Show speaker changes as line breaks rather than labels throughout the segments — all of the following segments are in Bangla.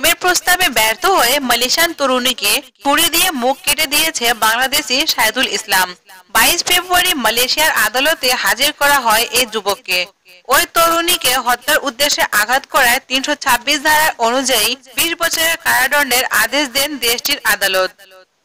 প্রেমের প্রস্তাবে ব্যর্থ হয়ে মালয়েশিয়ান তরুণীকে ছুরি দিয়ে মুখ কেটে দিয়েছে বাংলাদেশি সাইদুল ইসলাম। বাইশ ফেব্রুয়ারি মালয়েশিয়ার আদালতে হাজির করা হয় এই যুবককে। ওই তরুণীকে হত্যার উদ্দেশ্যে আঘাত করায় তিনশো ছাব্বিশ ধারা অনুযায়ী বিশ বছরের কারাদণ্ডের আদেশ দেন দেশটির আদালত।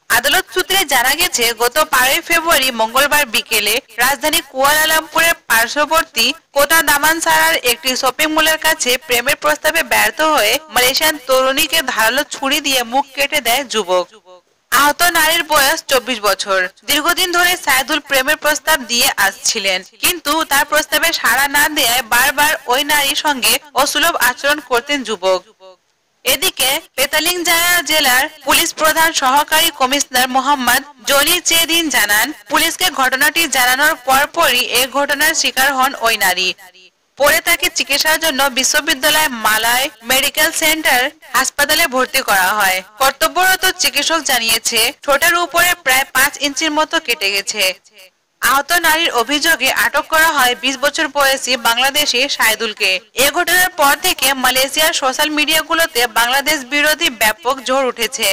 আদালত সূত্রে জানা গেছে, গত বারোই ফেব্রুয়ারি মঙ্গলবার বিকেলে রাজধানী কুয়ালালামপুরের পার্শ্ববর্তী কোটা দামানসারার একটি শপিং মলের কাছে প্রেমের প্রস্তাবে ব্যর্থ হয়ে মালয়েশিয়ান তরুণীকে ধারালো ছুরি দিয়ে মুখ কেটে দেয় যুবক। আহত নারীর বয়স চব্বিশ বছর। দীর্ঘদিন ধরে সাইদুল প্রেমের প্রস্তাব দিয়ে আসছিলেন, কিন্তু তার প্রস্তাবে সাড়া না দেয় বারবার ওই নারীর সঙ্গে অসুলভ আচরণ করতেন যুবক। এদিকে পেতালিংজায়া জেলার পুলিশ প্রধান সহকারী কমিশনার মোহাম্মদ জলি চেদিন জানান, পুলিশকে ঘটনাটি জানানোর পরপরই এ ঘটনার শিকার হন ওই নারী। পরে তাকে চিকিৎসার জন্য বিশ্ববিদ্যালয় মালায় মেডিকেল সেন্টার হাসপাতালে ভর্তি করা হয়। কর্তব্যরত চিকিৎসক জানিয়েছে, ঠোঁটের উপরে প্রায় পাঁচ ইঞ্চির মতো কেটে গেছে। আহত নারীর অভিযোগে আটক করা হয় বিশ বছর বয়সী বাংলাদেশি সাইদুলকে। এ ঘটনার পর থেকে মালয়েশিয়ার সোশ্যাল মিডিয়াগুলোতে বাংলাদেশ বিরোধী ব্যাপক জোর উঠেছে।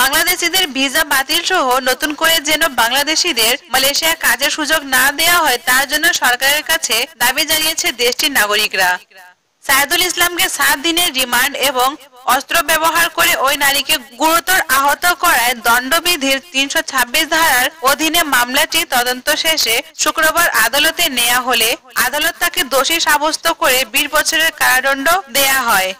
বাংলাদেশিদের ভিসা বাতিল সহ নতুন করে যেন বাংলাদেশিদের মালয়েশিয়া কাজের সুযোগ না দেওয়া হয়, তার জন্য সরকারের কাছে দাবি জানিয়েছে দেশটির নাগরিকরা। সাইদুল ইসলামকে সাত দিনের রিমান্ড এবং অস্ত্র ব্যবহার করে ওই নারীকে গুরুতর আহত করায় দণ্ডবিধির তিনশো ছাব্বিশ ধারার অধীনে মামলাটি তদন্ত শেষে শুক্রবার আদালতে নেয়া হলে আদালত তাকে দোষী সাব্যস্ত করে বিশ বছরের কারাদণ্ড দেয়া হয়।